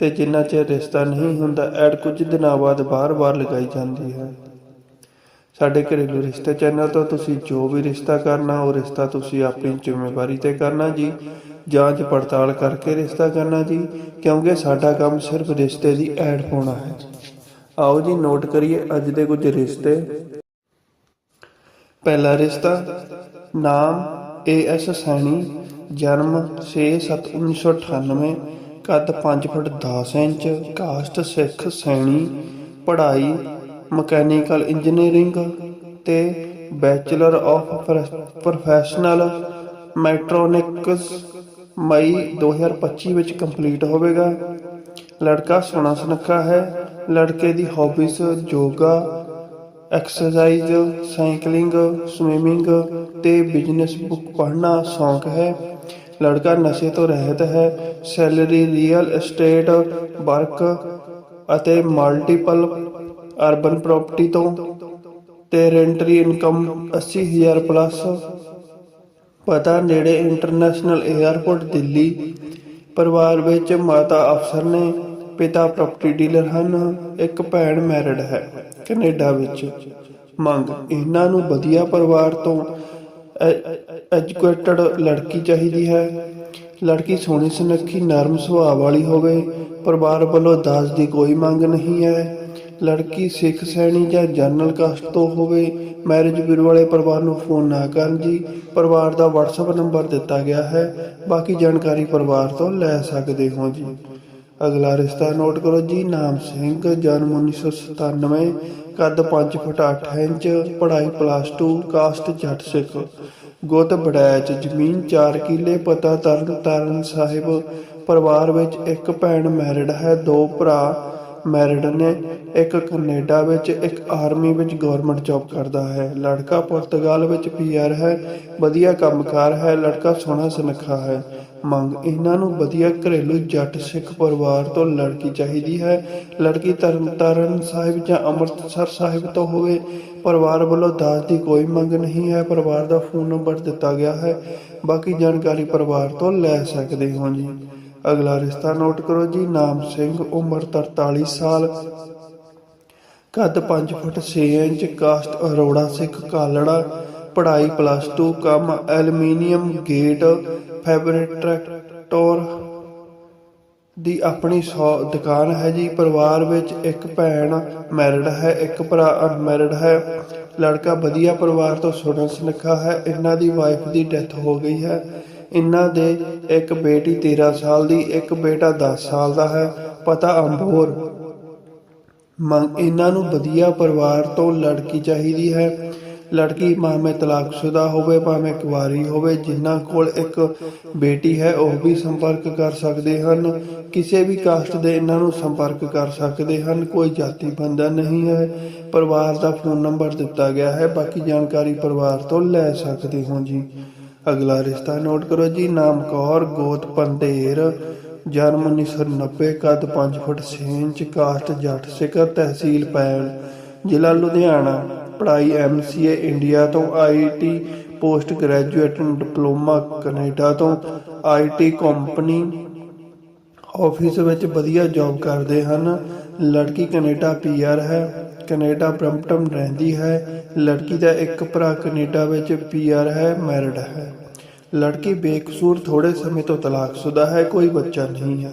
ਤੇ ਜਿੰਨਾ ਚਿਰ ਰਿਸ਼ਤਾ ਨਹੀਂ ਹੁੰਦਾ, ਐਡ ਕੁਝ ਦਿਨਾਂ ਬਾਅਦ ਬਾਰ-ਬਾਰ ਲਗਾਈ ਜਾਂਦੀ ਹੈ। ਸਾਡੇ ਘਰੇਲੂ ਰਿਸ਼ਤੇ ਚੈਨਲ ਤੋਂ ਤੁਸੀਂ ਜੋ ਵੀ ਰਿਸ਼ਤਾ ਕਰਨਾ, ਉਹ ਰਿਸ਼ਤਾ ਤੁਸੀਂ ਆਪਣੀ ਜ਼ਿੰਮੇਵਾਰੀ ਤੇ ਕਰਨਾ ਜੀ। ਜਾਂਚ ਪੜਤਾਲ ਕਰਕੇ ਰਿਸ਼ਤਾ ਕਰਨਾ ਜੀ, ਕਿਉਂਕਿ ਸਾਡਾ ਕੰਮ ਸਿਰਫ ਰਿਸ਼ਤੇ ਦੀ ਐਡ ਪਾਉਣਾ ਹੈ। ਆਓ ਜੀ, ਨੋਟ ਕਰੀਏ ਅੱਜ ਦੇ ਕੁਝ ਰਿਸ਼ਤੇ। ਪਹਿਲਾ ਰਿਸ਼ਤਾ, ਨਾਮ ਏ ਐਸ ਸੈਣੀ, ਜਨਮ 6/7/1998 ਕੱਦ 5 foot 10 inch caste Sikh Saini, ਪੜ੍ਹਾਈ, ਮਕੈਨੀਕਲ ਇੰਜੀਨੀਅਰਿੰਗ ਤੇ ਬੈਚਲਰ ਆਫ ਪ੍ਰੋਫੈਸ਼ਨਲ ਮੈਟ੍ਰੋਨਿਕਸ ਮਈ 2025 ਵਿੱਚ ਕੰਪਲੀਟ ਹੋਵੇਗਾ। ਲੜਕਾ ਸੋਹਣਾ ਸੁਨੱਖਾ ਹੈ। ਲੜਕੇ ਦੀ hobbies yoga exercise cycling swimming ਤੇ ਬਿਜ਼ਨਸ ਬੁੱਕ ਪੜ੍ਹਨਾ ਸ਼ੌਂਕ ਹੈ। ਲੜਕਾ ਨਸ਼ੇ ਤੋਂ ਰਹਿਤ ਹੈ। ਸੈਲਰੀ ਰੀਅਲ ਏਸਟੇਟ ਵਰਕ ਅਤੇ ਮਲਟੀਪਲ ਅਰਬਨ ਪ੍ਰਾਪਰਟੀ ਤੋਂ ਤੇ ਰੈਂਟਰੀ ਇਨਕਮ 80000 ਪਲੱਸ। ਪਤਾ ਨੇੜੇ ਇੰਟਰਨੈਸ਼ਨਲ 에ਅਰਪੋਰਟ ਦਿੱਲੀ। ਪਰਿਵਾਰ ਵਿੱਚ ਮਾਤਾ ਅਫਸਰ ਨੇ, ਪਿਤਾ ਪ੍ਰਾਪਰਟੀ ਡੀਲਰ ਹਨ, ਇੱਕ ਭੈਣ ਮੈਰਿਡ ਹੈ ਕੈਨੇਡਾ ਵਿੱਚ। ਮੰਗ, ਇਹਨਾਂ ਨੂੰ ਵਧੀਆ ਪਰਿਵਾਰ ਤੋਂ ਐਜੂਕੇਟਡ ਲੜਕੀ ਚਾਹੀਦੀ ਹੈ। ਲੜਕੀ ਸੋਹਣੀ ਸੁਨੱਖੀ, ਨਰਮ ਸੁਭਾਅ ਵਾਲੀ ਹੋਵੇ, ਪਰਿਵਾਰ ਵੱਲੋਂ ਦਾਜ ਦੀ ਕੋਈ ਮੰਗ ਨਹੀਂ ਹੈ। ਲੜਕੀ ਸਿੱਖ, ਸੈਣੀ ਜਾਂ ਜਨਰਲ ਕਾਸਟ ਤੋਂ ਹੋਵੇ, ਮੈਰਿਜ ਬਿਊਰੋ ਵਾਲੇ ਪਰਿਵਾਰ ਨੂੰ ਫੋਨ ਨਾ ਕਰਨ ਜੀ। ਪਰਿਵਾਰ ਦਾ WhatsApp ਨੰਬਰ ਦਿੱਤਾ ਗਿਆ ਹੈ। ਬਾਕੀ ਜਾਣਕਾਰੀ ਪਰਿਵਾਰ ਤੋਂ ਲੈ ਸਕਦੇ ਹੋ ਜੀ। ਅਗਲਾ ਰਿਸ਼ਤਾ ਨੋਟ ਕਰੋ ਜੀ। ਨਾਮ ਸਿੰਘ, ਜਨਮ 1997 ਕੱਦ 5 ਫੁੱਟ 8 ਇੰਚ, ਪੜ੍ਹਾਈ ਪਲੱਸ 2 ਕਾਸਟ ਜੱਟ ਸਿੱਖ। ਗੁੱਤ ਬੜੈਚ ਜ਼ਮੀਨ 4 ਕਿੱਲੇ, ਪਤਾ ਤਰਨ ਤਾਰਨ ਸਾਹਿਬ। ਪਰਿਵਾਰ ਵਿੱਚ ਇੱਕ ਭੈਣ ਮੈਰਿਡ ਹੈ, ਦੋ ਭਰਾ ਮੈਰਿਡ ਨੇ। ਇੱਕ ਕੈਨੇਡਾ ਵਿੱਚ, ਇੱਕ ਆਰਮੀ ਵਿੱਚ ਗਵਰਨਮੈਂਟ ਜੌਬ ਕਰਦਾ ਹੈ। ਲੜਕਾ ਪੁਰਤਗਾਲ ਵਿੱਚ ਪੀਆਰ ਹੈ, ਵਧੀਆ ਕੰਮਕਾਰ ਹੈ, ਲੜਕਾ ਸੋਹਣਾ ਸੁਨੱਖਾ ਹੈ। ਮੰਗ, ਇਹਨਾਂ ਨੂੰ ਵਧੀਆ ਘਰੇਲੂ ਜੱਟ ਸਿੱਖ ਪਰਿਵਾਰ ਤੋਂ ਲੜਕੀ ਚਾਹੀਦੀ ਹੈ। ਲੜਕੀ ਤਰਨਤਾਰਨ ਸਾਹਿਬ ਜਾਂ ਅੰਮ੍ਰਿਤਸਰ ਸਾਹਿਬ ਤੋਂ ਹੋਵੇ, ਪਰਿਵਾਰ ਵੱਲੋਂ ਦਾਜ ਦੀ ਕੋਈ ਮੰਗ ਨਹੀਂ ਹੈ। ਪਰਿਵਾਰ ਦਾ ਫੋਨ ਨੰਬਰ ਦਿੱਤਾ ਗਿਆ ਹੈ। ਬਾਕੀ ਜਾਣਕਾਰੀ ਪਰਿਵਾਰ ਤੋਂ ਲੈ ਸਕਦੇ ਹੋ ਜੀ। ਅਗਲਾ ਰਿਸ਼ਤਾ ਨੋਟ ਕਰੋ ਜੀ। ਨਾਮ ਸਿੰਘ, ਉਮਰ 43 ਸਾਲ। ਕੱਦ 5 foot 6 inch caste Arora Sikh Kalra. ਪੜ੍ਹਾਈ ਪਲੱਸ 2 ਕੰਮ ਐਲੂਮੀਨੀਅਮ ਗੇਟ। ਫੈਬਰਿਕਟੋਰ ਦੀ ਆਪਣੀ ਦੁਕਾਨ ਹੈ ਜੀ। ਪਰਿਵਾਰ ਵਿੱਚ ਇੱਕ ਭੈਣ ਮੈਰਿਡ ਹੈ, ਇੱਕ ਭਰਾ ਅਨਮੈਰਿਡ ਹੈ। ਲੜਕਾ ਵਧੀਆ ਪਰਿਵਾਰ ਤੋਂ ਸੋਹਣਾ ਸੁਨੱਖਾ ਹੈ। ਇਹਨਾਂ ਦੀ ਵਾਈਫ ਦੀ ਡੈਥ ਹੋ ਗਈ ਹੈ। ਇਹਨਾਂ ਦੇ ਇੱਕ ਬੇਟੀ 13 ਸਾਲ ਦੀ, ਇੱਕ ਬੇਟਾ 10 ਸਾਲ ਦਾ ਹੈ। ਪਤਾ ਅੰਬੋਰ, ਮੰਗ ਇਹਨਾਂ ਨੂੰ ਵਧੀਆ ਪਰਿਵਾਰ ਤੋਂ ਲੜਕੀ ਚਾਹੀਦੀ ਹੈ। ਲੜਕੀ ਭਾਵੇਂ ਤਲਾਕਸ਼ੁਦਾ ਹੋਵੇ, ਭਾਵੇਂ ਕੁਵਾਰੀ ਹੋਵੇ, ਜਿਨ੍ਹਾਂ ਕੋਲ ਇੱਕ ਬੇਟੀ ਹੈ, ਉਹ ਵੀ ਸੰਪਰਕ ਕਰ ਸਕਦੇ ਹਨ। ਕਿਸੇ ਵੀ ਕਾਸਟ ਦੇ ਇਹਨਾਂ ਨੂੰ ਸੰਪਰਕ ਕਰ ਸਕਦੇ ਹਨ। ਕੋਈ ਜਾਤੀ ਬੰਧਨ ਨਹੀਂ ਹੈ। ਪਰਿਵਾਰ ਦਾ ਫੋਨ ਨੰਬਰ ਦਿੱਤਾ ਗਿਆ ਹੈ। ਬਾਕੀ ਜਾਣਕਾਰੀ ਪਰਿਵਾਰ ਤੋਂ ਲੈ ਸਕਦੇ ਹੋ ਜੀ। ਅਗਲਾ ਰਿਸ਼ਤਾ ਨੋਟ ਕਰੋ ਜੀ। ਨਾਮ ਕੌਰ, ਗੋਤ ਪੰਡੇਰ, ਜਨਮ 1990 ਕੱਦ 5 ਫੁੱਟ 6 ਇੰਚ, ਕਾਸਟ ਜੱਟ ਸਿੱਖ ਤਹਿਸੀਲ ਪੈਣ, ਜ਼ਿਲ੍ਹਾ ਲੁਧਿਆਣਾ। ਪੜ੍ਹਾਈ ਐਮਸੀਏ ਇੰਡੀਆ ਤੋਂ IT post graduate diploma Canada ਤੋਂ ਆਈਟੀ ਕੰਪਨੀ ਆਫਿਸ ਵਿੱਚ ਵਧੀਆ ਜੌਬ ਕਰਦੇ ਹਨ। ਲੜਕੀ ਕੈਨੇਡਾ ਪੀਆਰ ਹੈ। ਕੈਨੇਡਾ ਬ੍ਰੈਂਪਟਨ ਰਹਿੰਦੀ ਹੈ। ਲੜਕੀ ਦਾ ਇੱਕ ਭਰਾ ਕੈਨੇਡਾ ਵਿੱਚ ਪੀਆਰ ਹੈ, ਮੈਰਿਡ ਹੈ। ਲੜਕੀ ਬੇਕਸੂਰ ਥੋੜੇ ਸਮੇਂ ਤੋਂ ਤਲਾਕਸ਼ੁਦਾ ਹੈ, ਕੋਈ ਬੱਚਾ ਨਹੀਂ ਹੈ।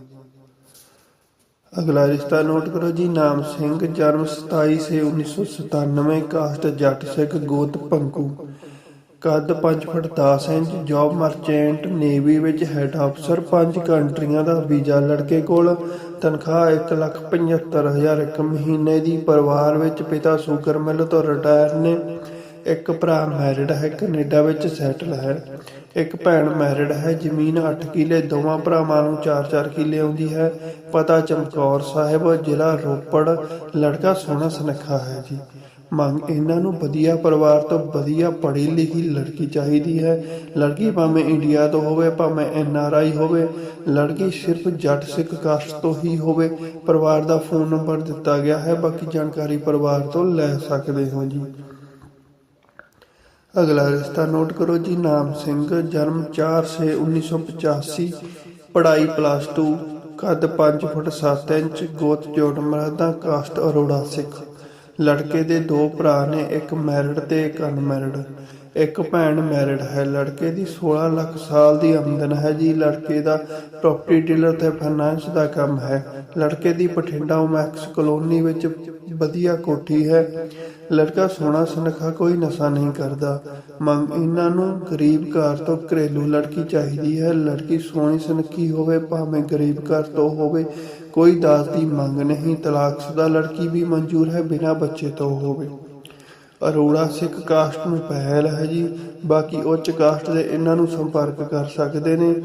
ਅਗਲਾ ਰਿਸ਼ਤਾ ਨੋਟ ਕਰੋ ਜੀ, ਨਾਮ ਸਿੰਘ, ਜਨਮ 27 ਸੇ 1997 ਕਾਸਟ ਜੱਟ ਸਿੱਖ ਗੋਤ ਪੰਕੂ। ਕੱਦ 5 foot 10 inch job merchant navy ਵਿੱਚ ਹੈੱਡ ਅਫਸਰ ਪੰਜ ਕੰਟਰੀਆਂ ਦਾ ਵੀਜ਼ਾ ਲੜਕੇ ਕੋਲ। ਤਨਖਾਹ 175000 ਇੱਕ ਮਹੀਨੇ ਦੀ, ਪਰਿਵਾਰ ਵਿੱਚ ਪਿਤਾ ਸ਼ੂਗਰ ਮਿਲ ਤੋਂ ਰਿਟਾਇਰ ਨੇ। ਇੱਕ ਭਰਾ ਮੈਰਿਡ ਹੈ ਕੈਨੇਡਾ ਵਿੱਚ ਸੈਟਲ ਹੈ, ਇੱਕ ਭੈਣ ਮੈਰਿਡ ਹੈ, ਜ਼ਮੀਨ 8 ਕਿੱਲੇ, ਦੋਵਾਂ ਭਰਾਵਾਂ ਨੂੰ 4-4 ਕਿੱਲੇ ਆਉਂਦੀ ਹੈ। ਪਤਾ ਚਮਕੌਰ ਸਾਹਿਬ, ਜ਼ਿਲ੍ਹਾ ਰੋਪੜ, ਲੜਕਾ ਸੋਹਣਾ ਸੁਨੱਖਾ ਹੈ ਜੀ। ਮੰਗ ਇਹਨਾਂ ਨੂੰ ਵਧੀਆ ਪਰਿਵਾਰ ਤੋਂ ਵਧੀਆ ਪੜ੍ਹੀ ਲਿਖੀ ਲੜਕੀ ਚਾਹੀਦੀ ਹੈ। ਲੜਕੀ ਭਾਵੇਂ ਇੰਡੀਆ ਤੋਂ ਹੋਵੇ, ਭਾਵੇਂ ਐਨ ਆਰ ਆਈ ਹੋਵੇ, ਲੜਕੀ ਸਿਰਫ ਜੱਟ ਸਿੱਖ ਕਾਸਟ ਤੋਂ ਹੀ ਹੋਵੇ, ਪਰਿਵਾਰ ਦਾ ਫੋਨ ਨੰਬਰ ਦਿੱਤਾ ਗਿਆ ਹੈ, ਬਾਕੀ ਜਾਣਕਾਰੀ ਪਰਿਵਾਰ ਤੋਂ ਲੈ ਸਕਦੇ ਹੋ ਜੀ। ਅਗਲਾ ਰਿਸ਼ਤਾ ਨੋਟ ਕਰੋ ਜੀ, ਨਾਮ ਸਿੰਘ, ਜਨਮ 4/6/1985 ਪੜ੍ਹਾਈ ਪਲੱਸ 2 ਕੱਦ 5 ਫੁੱਟ 7 ਇੰਚ, ਗੋਤ ਜੋੜ ਮਰਦਾ, ਕਾਸਟ ਅਰੋੜਾ ਸਿੱਖ। ਲੜਕੇ ਦੇ ਦੋ ਭਰਾ ਨੇ, ਇੱਕ ਮੈਰਿਡ ਤੇ ਇੱਕ ਅਨਮੈਰਿਡ ਇੱਕ ਭੈਣ ਮੈਰਿਡ ਹੈ, ਲੜਕੇ ਦੀ 16 ਲੱਖ ਸਾਲ ਦੀ ਆਮਦਨ ਹੈ ਜੀ। ਲੜਕੇ ਦਾ ਪ੍ਰਾਪਰਟੀ ਡੀਲਰ ਤੇ ਫਾਈਨਾਂਸ ਦਾ ਕੰਮ ਹੈ। ਲੜਕੇ ਦੀ ਬਠਿੰਡਾ ਮੈਕਸ ਕਲੋਨੀ ਵਿੱਚ ਵਧੀਆ ਕੋਠੀ ਹੈ। ਲੜਕਾ ਸੋਹਣਾ ਸੁਨੱਖਾ ਕੋਈ ਨਸ਼ਾ ਨਹੀਂ ਕਰਦਾ। ਮੰਗ ਇਹਨਾਂ ਨੂੰ ਗਰੀਬ ਘਰ ਤੋਂ ਘਰੇਲੂ ਲੜਕੀ ਚਾਹੀਦੀ ਹੈ। ਲੜਕੀ ਸੋਹਣੀ ਸੁਨੱਖੀ ਹੋਵੇ, ਭਾਵੇਂ ਗਰੀਬ ਘਰ ਤੋਂ ਹੋਵੇ, ਕੋਈ ਦਾਸ ਦੀ ਮੰਗ ਨਹੀਂ। ਤਲਾਕਸ਼ੁਦਾ ਲੜਕੀ ਵੀ ਮਨਜ਼ੂਰ ਹੈ ਬਿਨਾਂ ਬੱਚੇ ਤੋਂ ਹੋਵੇ। ਅਰੋੜਾ ਸਿੱਖ ਕਾਸਟ ਨੂੰ ਪਹਿਲ ਹੈ ਜੀ। ਬਾਕੀ ਉੱਚ ਕਾਸਟ ਦੇ ਇਹਨਾਂ ਨੂੰ ਸੰਪਰਕ ਕਰ ਸਕਦੇ ਨੇ।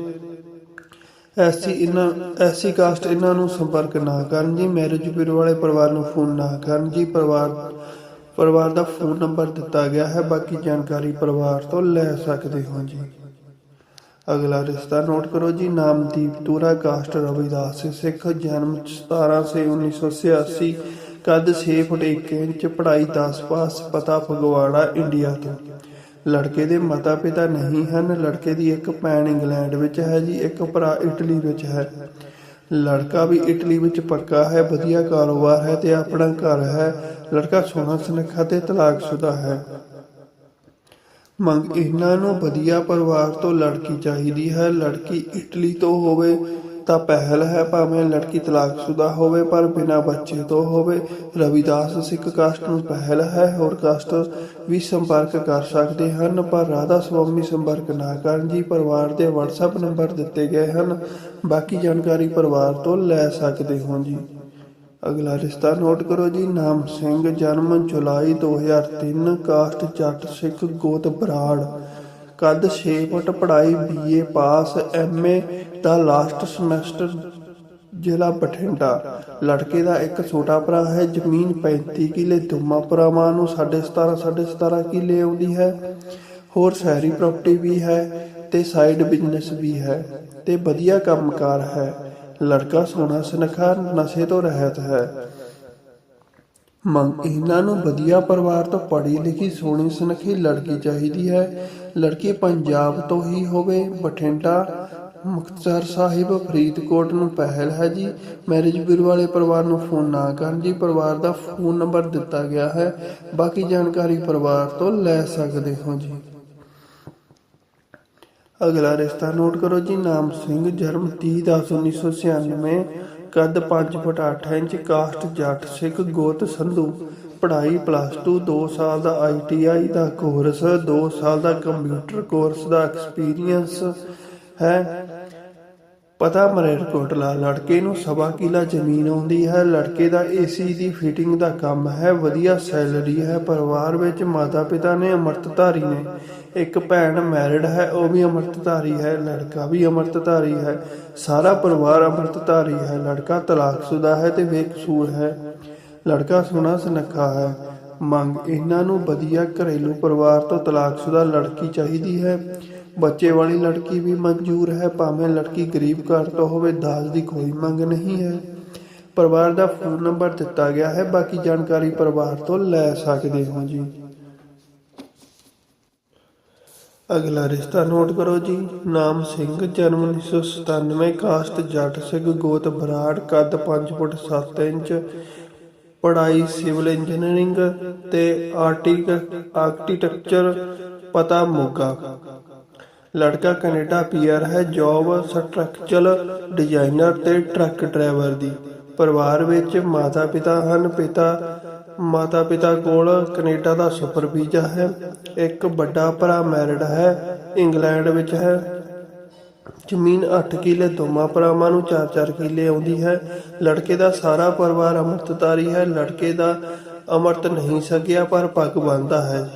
ਐਸੀ ਇਹਨਾਂ, ਐਸੀ ਕਾਸਟ ਇਹਨਾਂ ਨੂੰ ਸੰਪਰਕ ਨਾ ਕਰਨ ਜੀ। ਮੈਰਿਜ ਬਿਊਰੋ ਵਾਲੇ ਪਰਿਵਾਰ ਨੂੰ ਫੋਨ ਨਾ ਕਰਨ ਜੀ। ਪਰਿਵਾਰ ਪਰਿਵਾਰ ਦਾ ਫੋਨ ਨੰਬਰ ਦਿੱਤਾ ਗਿਆ ਹੈ। ਬਾਕੀ ਜਾਣਕਾਰੀ ਪਰਿਵਾਰ ਤੋਂ ਲੈ ਸਕਦੇ ਹੋ ਜੀ। ਅਗਲਾ ਰਿਸ਼ਤਾ ਨੋਟ ਕਰੋ ਜੀ। ਨਾਮਦੀਪ ਤੂਰਾ ਕਾਸਟ ਰਵਿਦਾਸ ਸਿੱਖ, ਜਨਮ 17 ਸੇ 1986 ਕੱਦ 6 ਫੁੱਟ 1 ਇੰਚ, ਪੜ੍ਹਾਈ 10 ਪਾਸ, ਪਤਾ ਫਗਵਾੜਾ, ਇੰਡੀਆ ਤੋਂ। ਲੜਕੇ ਦੇ ਮਾਤਾ ਪਿਤਾ ਨਹੀਂ ਹਨ, ਲੜਕੇ ਦੀ ਇੱਕ ਭੈਣ ਇੰਗਲੈਂਡ ਵਿੱਚ ਹੈ ਜੀ, ਇੱਕ ਭਰਾ ਇਟਲੀ ਵਿੱਚ ਹੈ। ਲੜਕਾ ਵੀ ਇਟਲੀ ਵਿੱਚ ਪੱਕਾ ਹੈ, ਵਧੀਆ ਕਾਰੋਬਾਰ ਹੈ ਤੇ ਆਪਣਾ ਘਰ ਹੈ। ਲੜਕਾ ਸੋਹਣਾ ਸੁਨੱਖਾ ਤੇ ਤਲਾਕਸ਼ੁਦਾ ਹੈ। ਮੰਗ ਇਹਨਾਂ ਨੂੰ ਵਧੀਆ ਪਰਿਵਾਰ ਤੋਂ ਲੜਕੀ ਚਾਹੀਦੀ ਹੈ। ਲੜਕੀ ਇਟਲੀ ਤੋਂ ਹੋਵੇ ਤਾਂ ਪਹਿਲ ਹੈ ਭਾਵੇਂ ਲੜਕੀ ਤਲਾਕਸ਼ੁਦਾ ਹੋਵੇ, ਪਰ ਬਿਨਾਂ ਬੱਚੇ ਤੋਂ ਹੋਵੇ। ਰਵਿਦਾਸ ਸਿੱਖ ਕਾਸਟ ਨੂੰ ਪਹਿਲ ਹੈ, ਹੋਰ ਕਾਸਟ ਵੀ ਸੰਪਰਕ ਕਰ ਸਕਦੇ ਹਨ, ਪਰ ਰਾਧਾ ਸੁਆਮੀ ਸੰਪਰਕ ਨਾ ਕਰਨ ਜੀ ਪਰਿਵਾਰ ਦੇ WhatsApp ਨੰਬਰ ਦਿੱਤੇ ਗਏ ਹਨ। ਬਾਕੀ ਜਾਣਕਾਰੀ ਪਰਿਵਾਰ ਤੋਂ ਲੈ ਸਕਦੇ ਹੋ ਜੀ। ਅਗਲਾ ਰਿਸ਼ਤਾ ਨੋਟ ਕਰੋ ਜੀ। ਨਾਮ ਸਿੰਘ, ਜਨਮ ਜੁਲਾਈ 2003 ਕਾਸਟ ਜੱਟ ਸਿੱਖ ਗੋਤ ਬਰਾੜ। ਕੱਦ 6 ਫੁੱਟ ਪੜ੍ਹਾਈ ਬੀਏ ਪਾਸ ਐਮਏ ਦਾ ਲਾਸਟ ਸਮੈਸਟਰ ਜ਼ਿਲ੍ਹਾ ਬਠਿੰਡਾ। ਲੜਕੇ ਦਾ ਇੱਕ ਛੋਟਾ ਭਰਾ ਹੈ, ਜ਼ਮੀਨ 35 ਕਿੱਲੇ, ਦੋਵਾਂ ਭਰਾਵਾਂ ਨੂੰ 17.5 17.5 ਕਿੱਲੇ ਆਉਂਦੀ ਹੈ। ਹੋਰ ਸ਼ਹਿਰੀ ਪ੍ਰਾਪਰਟੀ ਵੀ ਹੈ ਤੇ ਸਾਈਡ ਬਿਜ਼ਨਸ ਵੀ ਹੈ ਤੇ ਵਧੀਆ ਕੰਮਕਾਰ ਹੈ। ਲੜਕਾ ਸੋਹਣਾ ਸੁਨੱਖਾ, ਨਸ਼ੇ ਤੋਂ ਰਹਿਤ ਹੈ। ਮੰਗ, ਇਹਨਾਂ ਨੂੰ ਵਧੀਆ ਪਰਿਵਾਰ ਤੋਂ ਪੜ੍ਹੀ ਲਿਖੀ, ਸੋਹਣੀ ਸੁਨੱਖੀ ਲੜਕੀ ਚਾਹੀਦੀ ਹੈ। ਲੜਕੀ ਪੰਜਾਬ ਤੋਂ ਹੀ ਹੋਵੇ, ਬਠਿੰਡਾ ਮੁਕਤਸਰ ਸਾਹਿਬ, ਫਰੀਦਕੋਟ ਨੂੰ ਪਹਿਲ ਹੈ ਜੀ। ਮੈਰਿਜ ਬਿਊਰੋ ਵਾਲੇ ਪਰਿਵਾਰ ਨੂੰ ਫੋਨ ਨਾ ਕਰਨ ਜੀ। ਪਰਿਵਾਰ ਦਾ ਫੋਨ ਨੰਬਰ ਦਿੱਤਾ ਗਿਆ ਹੈ। ਬਾਕੀ ਜਾਣਕਾਰੀ ਪਰਿਵਾਰ ਤੋਂ ਲੈ ਸਕਦੇ ਹੋ ਜੀ। ਅਗਲਾ ਰਿਸ਼ਤਾ ਨੋਟ ਕਰੋ ਜੀ। ਨਾਮ ਸਿੰਘ, ਜਨਮ 30 ਦਸ 1996 ਕੱਦ 5 ਫੁੱਟ 8 ਇੰਚ ਕਾਸਟ ਜੱਟ ਸਿੱਖ, ਗੋਤ ਸੰਧੂ। ਪੜ੍ਹਾਈ ਪਲੱਸ 2 2 ਸਾਲ ਦਾ ਆਈਟੀਆਈ ਦਾ ਕੋਰਸ 2 ਸਾਲ ਦਾ ਕੰਪਿਊਟਰ ਕੋਰਸ ਦਾ ਐਕਸਪੀਰੀਅੰਸ ਹੈ। ਪਤਾ ਮਰੇਰਕੋਟਲਾ ਲੜਕੇ ਨੂੰ ਸਵਾ ਕਿਲਾ ਜ਼ਮੀਨ ਆਉਂਦੀ ਹੈ। ਲੜਕੇ ਦਾ ਏਸੀ ਦੀ ਫਿਟਿੰਗ ਦਾ ਕੰਮ ਹੈ, ਵਧੀਆ ਸੈਲਰੀ ਹੈ। ਪਰਿਵਾਰ ਵਿੱਚ ਮਾਤਾ ਪਿਤਾ ਨੇ ਅੰਮ੍ਰਿਤਧਾਰੀ ਨੇ। ਇੱਕ ਭੈਣ ਮੈਰਿਡ ਹੈ, ਉਹ ਵੀ ਅੰਮ੍ਰਿਤਧਾਰੀ ਹੈ। ਲੜਕਾ ਵੀ ਅੰਮ੍ਰਿਤਧਾਰੀ ਹੈ। ਸਾਰਾ ਪਰਿਵਾਰ ਅੰਮ੍ਰਿਤਧਾਰੀ ਹੈ। ਲੜਕਾ ਤਲਾਕਸ਼ੁਦਾ ਹੈ ਤੇ ਬੇਕਸੂਰ ਹੈ। ਲੜਕਾ ਸੋਹਣਾ ਸੁਨੱਖਾ ਹੈ। ਮੰਗ ਇਹਨਾਂ ਨੂੰ ਵਧੀਆ ਘਰੇਲੂ ਪਰਿਵਾਰ ਤੋਂ ਤਲਾਕਸ਼ੁਦਾ ਲੜਕੀ ਚਾਹੀਦੀ ਹੈ। ਬੱਚੇ ਵਾਲੀ ਲੜਕੀ ਵੀ ਮਨਜ਼ੂਰ ਹੈ, ਭਾਵੇਂ ਲੜਕੀ ਗਰੀਬ ਘਰ ਤੋਂ ਹੋਵੇ, ਦਾਜ ਦੀ ਕੋਈ ਮੰਗ ਨਹੀਂ ਹੈ। ਪਰਿਵਾਰ ਦਾ ਫੋਨ ਨੰਬਰ ਦਿੱਤਾ ਗਿਆ ਹੈ, ਬਾਕੀ ਜਾਣਕਾਰੀ ਪਰਿਵਾਰ ਤੋਂ ਲੈ ਸਕਦੇ ਹੋ ਜੀ। ਅਗਲਾ ਰਿਸ਼ਤਾ ਨੋਟ ਕਰੋ ਜੀ। ਨਾਮ ਸਿੰਘ, ਜਨਮ 1997 ਕਾਸਟ ਜੱਟ ਸਿੰਘ, ਗੋਤ ਬਰਾੜ, ਕੱਦ 5 ਫੁੱਟ 7 ਇੰਚ ਪੜ੍ਹਾਈ, ਸਿਵਲ ਇੰਜੀਨੀਅਰਿੰਗ ਤੇ ਆਰਟਿਕ ਆਰਕੀਟੈਕਚਰ ਪਤਾ ਮੋਗਾ ਲੜਕਾ ਕੈਨੇਡਾ ਪੀਆਰ ਹੈ, ਜੌਬ ਸਟਰਕਚਰਲ ਡਿਜ਼ਾਈਨਰ ਤੇ ਟਰੱਕ ਡਰਾਈਵਰ ਦੀ। ਪਰਿਵਾਰ ਵਿੱਚ ਮਾਤਾ ਪਿਤਾ ਹਨ, ਪਿਤਾ ਮਾਤਾ ਪਿਤਾ ਕੋਲ ਕੈਨੇਡਾ ਦਾ ਸੁਪਰ ਵੀਜ਼ਾ ਹੈ। ਇੱਕ ਵੱਡਾ ਭਰਾ ਮੈਰਿਡ ਹੈ, ਇੰਗਲੈਂਡ ਵਿੱਚ ਹੈ। ਜ਼ਮੀਨ 8 ਕਿੱਲੇ, ਦੋਵਾਂ ਭਰਾਵਾਂ ਨੂੰ 4-4 ਕਿੱਲੇ ਆਉਂਦੀ ਹੈ। ਲੜਕੇ ਦਾ ਸਾਰਾ ਪਰਿਵਾਰ ਅੰਮ੍ਰਿਤਧਾਰੀ ਹੈ। ਲੜਕੇ ਦਾ ਅੰਮ੍ਰਿਤ ਨਹੀਂ ਸਕਿਆ, ਪਰ ਪੱਗ ਬੰਨ੍ਹਦਾ ਹੈ।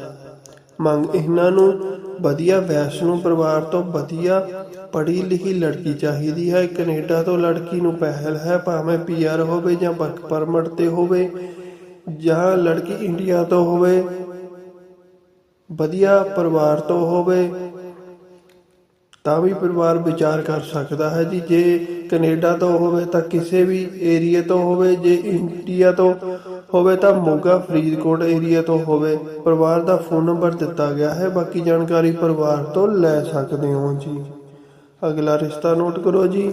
ਮੰਗ ਇਹਨਾਂ ਨੂੰ, ਵਧੀਆ ਵੈਸ਼ਨੂ ਪਰਿਵਾਰ ਤੋਂ ਵਧੀਆ ਪੜ੍ਹੀ ਲਿਖੀ ਲੜਕੀ ਚਾਹੀਦੀ ਹੈ। ਕੈਨੇਡਾ ਤੋਂ ਲੜਕੀ ਨੂੰ ਪਹਿਲ ਹੈ, ਭਾਵੇਂ ਪੀਆਰ ਹੋਵੇ ਜਾਂ ਵਰਕ ਪਰਮਿਟ ਤੇ ਹੋਵੇ ਜਾਂ ਲੜਕੀ ਇੰਡੀਆ ਤੋਂ ਹੋਵੇ, ਵਧੀਆ ਪਰਿਵਾਰ ਤੋਂ ਹੋਵੇ। ਤਾਂ ਵੀ ਪਰਿਵਾਰ ਵਿਚਾਰ ਕਰ ਸਕਦਾ ਹੈ ਜੀ। ਜੇ ਕੈਨੇਡਾ ਤੋਂ ਹੋਵੇ ਤਾਂ ਕਿਸੇ ਵੀ ਏਰੀਆ ਤੋਂ ਹੋਵੇ, ਜੇ ਇੰਡੀਆ ਤੋਂ ਹੋਵੇ ਤਾਂ ਮੋਗਾ, ਫਰੀਦਕੋਟ ਏਰੀਆ ਤੋਂ ਹੋਵੇ, ਪਰਿਵਾਰ ਦਾ ਫੋਨ ਨੰਬਰ ਦਿੱਤਾ ਗਿਆ ਹੈ। ਬਾਕੀ ਜਾਣਕਾਰੀ ਪਰਿਵਾਰ ਤੋਂ ਲੈ ਸਕਦੇ ਹੋ ਜੀ। ਅਗਲਾ ਰਿਸ਼ਤਾ ਨੋਟ ਕਰੋ ਜੀ।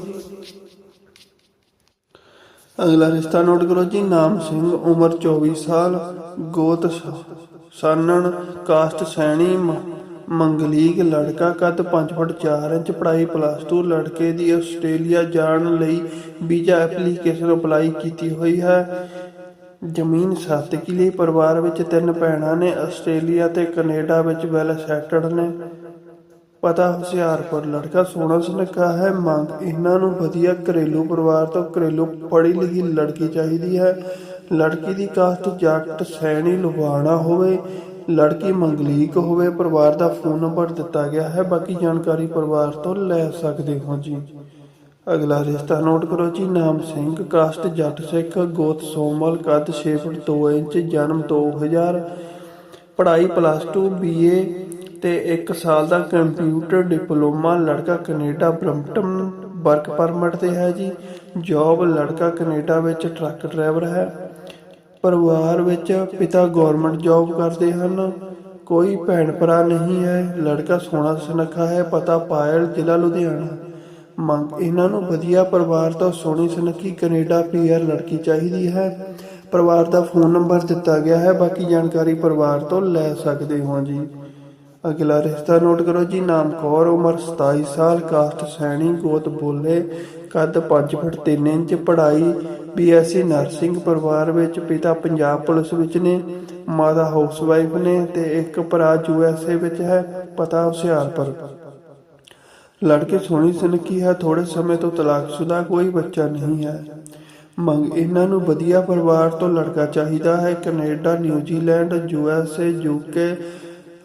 ਅਗਲਾ ਰਿਸ਼ਤਾ ਨੋਟ ਕਰੋ ਜੀ। ਨਾਮ ਸਿੰਘ, ਉਮਰ 24 ਸਾਲ, ਗੋਤ ਸਾਨਣ ਕਾਸਟ ਸੈਣੀ ਮੰਗਲੀਕ ਲੜਕਾ ਕੱਦ 5 ਫੁੱਟ 4 ਇੰਚ, ਪੜ੍ਹਾਈ ਪਲੱਸ 2 ਲੜਕੇ ਦੀ ਆਸਟ੍ਰੇਲੀਆ ਜਾਣ ਲਈ ਵੀਜ਼ਾ ਐਪਲੀਕੇਸ਼ਨ ਅਪਲਾਈ ਕੀਤੀ ਹੋਈ ਹੈ। ਜ਼ਮੀਨ 7 ਕਿੱਲੇ, ਪਰਿਵਾਰ ਵਿੱਚ ਤਿੰਨ ਭੈਣਾਂ ਨੇ, ਆਸਟ੍ਰੇਲੀਆ ਤੇ ਕੈਨੇਡਾ ਵਿੱਚ ਵੈਲ ਸੈਟਲਡ ਨੇ। ਪਤਾ, ਹੁਸ਼ਿਆਰਪੁਰ ਲੜਕਾ ਸੋਹਣਾ ਸੁਨੱਖਾ ਹੈ, ਮੰਗ ਇਹਨਾਂ ਨੂੰ ਵਧੀਆ ਘਰੇਲੂ ਪਰਿਵਾਰ ਤੋਂ ਘਰੇਲੂ ਪੜ੍ਹੀ ਲਿਖੀ ਲੜਕੀ ਚਾਹੀਦੀ ਹੈ। ਲੜਕੀ ਦੀ ਕਾਸਟ ਜੱਟ ਸੈਣੀ ਲੁਬਾਣਾ ਹੋਵੇ। ਲੜਕੀ ਮੰਗਲੀਕ ਹੋਵੇ, ਪਰਿਵਾਰ ਦਾ ਫੋਨ ਨੰਬਰ ਦਿੱਤਾ ਗਿਆ ਹੈ, ਬਾਕੀ ਜਾਣਕਾਰੀ ਪਰਿਵਾਰ ਤੋਂ ਲੈ ਸਕਦੇ ਹੋ ਜੀ। ਅਗਲਾ ਰਿਸ਼ਤਾ ਨੋਟ ਕਰੋ ਜੀ, ਨਾਮ ਸਿੰਘ ਕਾਸਟ ਜੱਟ ਸਿੱਖ, ਗੋਤ ਸੋਮਲ, ਕੱਦ 6 ਫੁੱਟ 2 ਇੰਚ, ਜਨਮ 2000 ਪੜ੍ਹਾਈ ਪਲੱਸ 2 ਬੀਏ ਤੇ 1 ਸਾਲ ਦਾ ਕੰਪਿਊਟਰ ਡਿਪਲੋਮਾ, ਲੜਕਾ ਕੈਨੇਡਾ, ਬ੍ਰੈਂਪਟਨ, ਵਰਕ ਪਰਮਿਟ ਤੇ ਹੈ ਜੀ। ਜੌਬ ਲੜਕਾ ਕੈਨੇਡਾ ਵਿੱਚ ਟਰੱਕ ਡਰਾਈਵਰ ਹੈ। ਪਰਿਵਾਰ ਵਿੱਚ ਪਿਤਾ ਗਵਰਨਮੈਂਟ ਜੌਬ ਕਰਦੇ ਹਨ। ਕੋਈ ਭੈਣ ਭਰਾ ਨਹੀਂ ਹੈ, ਲੜਕਾ ਸੋਹਣਾ ਸੁਨੱਖਾ ਹੈ, ਪਤਾ ਪਾਇਲ ਜ਼ਿਲ੍ਹਾ ਲੁਧਿਆਣਾ। ਮੰਗ, ਇਹਨਾਂ ਨੂੰ ਵਧੀਆ ਪਰਿਵਾਰ ਤੋਂ ਸੋਹਣੀ ਸੁਨੱਖੀ ਕੈਨੇਡਾ ਪੀਆਰ ਲੜਕੀ ਚਾਹੀਦੀ ਹੈ। ਪਰਿਵਾਰ ਦਾ ਫੋਨ ਨੰਬਰ ਦਿੱਤਾ ਗਿਆ ਹੈ, ਬਾਕੀ ਜਾਣਕਾਰੀ ਪਰਿਵਾਰ ਤੋਂ ਲੈ ਸਕਦੇ ਹੋ ਜੀ। ਅਗਲਾ ਰਿਸ਼ਤਾ ਨੋਟ ਕਰੋ ਜੀ, ਨਾਮ ਕੌਰ, ਉਮਰ 27 ਸਾਲ, ਕਾਸਟ ਸੈਣੀ, ਗੋਤ ਬੋਲੇ, ਕੱਦ 5 ਫੁੱਟ 3 ਇੰਚ, ਪੜ੍ਹਾਈ ਬੀਐਸਸੀ ਨਰਸਿੰਗ ਪਰਿਵਾਰ ਵਿੱਚ ਪਿਤਾ ਪੰਜਾਬ ਪੁਲਿਸ ਵਿੱਚ ਨੇ, ਮਾਤਾ ਹਾਊਸਵਾਈਫ ਨੇ ਤੇ ਇੱਕ ਭਰਾ ਯੂਐਸਏ ਵਿੱਚ ਹੈ ਪਤਾ ਹੁਸ਼ਿਆਰਪੁਰ ਲੜਕੇ ਸੋਹਣੀ ਸੁਨੱਖੀ ਹੈ ਥੋੜੇ ਸਮੇਂ ਤੋਂ ਤਲਾਕਸ਼ੁਦਾ ਕੋਈ ਬੱਚਾ ਨਹੀਂ ਹੈ। ਮੰਗ ਇਹਨਾਂ ਨੂੰ ਵਧੀਆ ਪਰਿਵਾਰ ਤੋਂ ਲੜਕਾ ਚਾਹੀਦਾ ਹੈ, Canada, New Zealand USA UK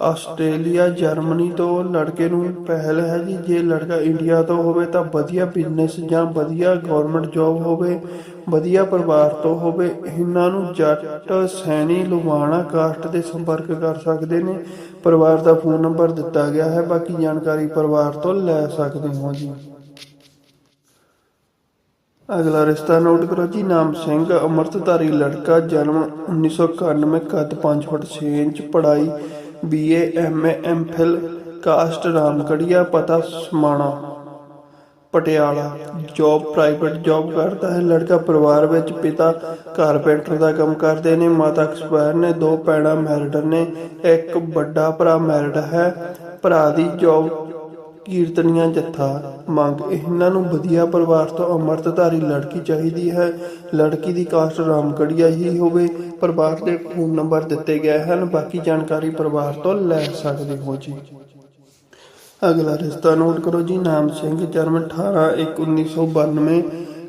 Australia, Germany ਤੋਂ ਲੜਕੇ ਨੂੰ ਪਹਿਲ ਹੈ ਜੀ। ਜੇ ਲੜਕਾ ਇੰਡੀਆ ਤੋਂ ਹੋਵੇ ਤਾਂ ਵਧੀਆ ਬਿਜ਼ਨਸ ਜਾਂ ਵਧੀਆ ਗਵਰਨਮੈਂਟ ਜੌਬ ਹੋਵੇ ਵਧੀਆ ਪਰਿਵਾਰ ਤੋਂ ਹੋਵੇ, ਇਹਨਾਂ ਨੂੰ ਜੱਟ ਸੈਣੀ ਲੁਬਾਣਾ ਕਾਸਟ ਦੇ ਸੰਪਰਕ ਕਰ ਸਕਦੇ ਨੇ। ਪਰਿਵਾਰ ਦਾ ਫੋਨ ਨੰਬਰ ਦਿੱਤਾ ਗਿਆ ਹੈ, ਬਾਕੀ ਜਾਣਕਾਰੀ ਪਰਿਵਾਰ ਤੋਂ ਲੈ ਸਕਦੇ ਹੋ ਜੀ। ਅਗਲਾ ਰਿਸ਼ਤਾ ਨੋਟ ਕਰੋ ਜੀ, ਨਾਮ ਸਿੰਘ, ਅਮਰਤਧਾਰੀ ਲੜਕਾ, ਜਨਮ 1991 ਕੱਦ 5 ਫੁੱਟ 6 ਇੰਚ, ਪੜ੍ਹਾਈ BA MA MPhil caste Ramgarhia ਪਤਾ Samana. Patiala job private job ਕਰਦਾ ਹੈ। ਲੜਕਾ ਪਰਿਵਾਰ ਵਿੱਚ ਪਿਤਾ ਕਾਰਪੈਂਟਰ ਦਾ ਕੰਮ ਕਰਦੇ ਨੇ। ਮਾਤਾ ਐਕਸਪਾਇਰ ਨੇ ਦੋ ਭੈਣਾਂ ਮੈਰਿਡ ਨੇ। ਇੱਕ ਵੱਡਾ ਭਰਾ ਮੈਰਿਡ ਹੈ। ਭਰਾ ਦੀ ਜੌਬ ਕੀਰਤਨੀਆਂ ਜੱਥਾ। ਮੰਗ, ਇਹਨਾਂ ਨੂੰ ਵਧੀਆ ਪਰਿਵਾਰ ਤੋਂ ਅੰਮ੍ਰਿਤਧਾਰੀ ਲੜਕੀ ਚਾਹੀਦੀ ਹੈ। ਲੜਕੀ ਦੀ ਕਾਸਟ ਰਾਮਗੜੀਆ ਹੀ ਹੋਵੇ। ਪਰਿਵਾਰ ਦੇ ਫੋਨ ਨੰਬਰ ਦਿੱਤੇ ਗਏ ਹਨ। ਬਾਕੀ ਜਾਣਕਾਰੀ ਪਰਿਵਾਰ ਤੋਂ ਲੈ ਸਕਦੇ ਹੋ ਜੀ। ਅਗਲਾ ਰਿਸ਼ਤਾ ਨੋਟ ਕਰੋ ਜੀ, ਨਾਮ ਸਿੰਘ, ਜਨਮ 18 1 1992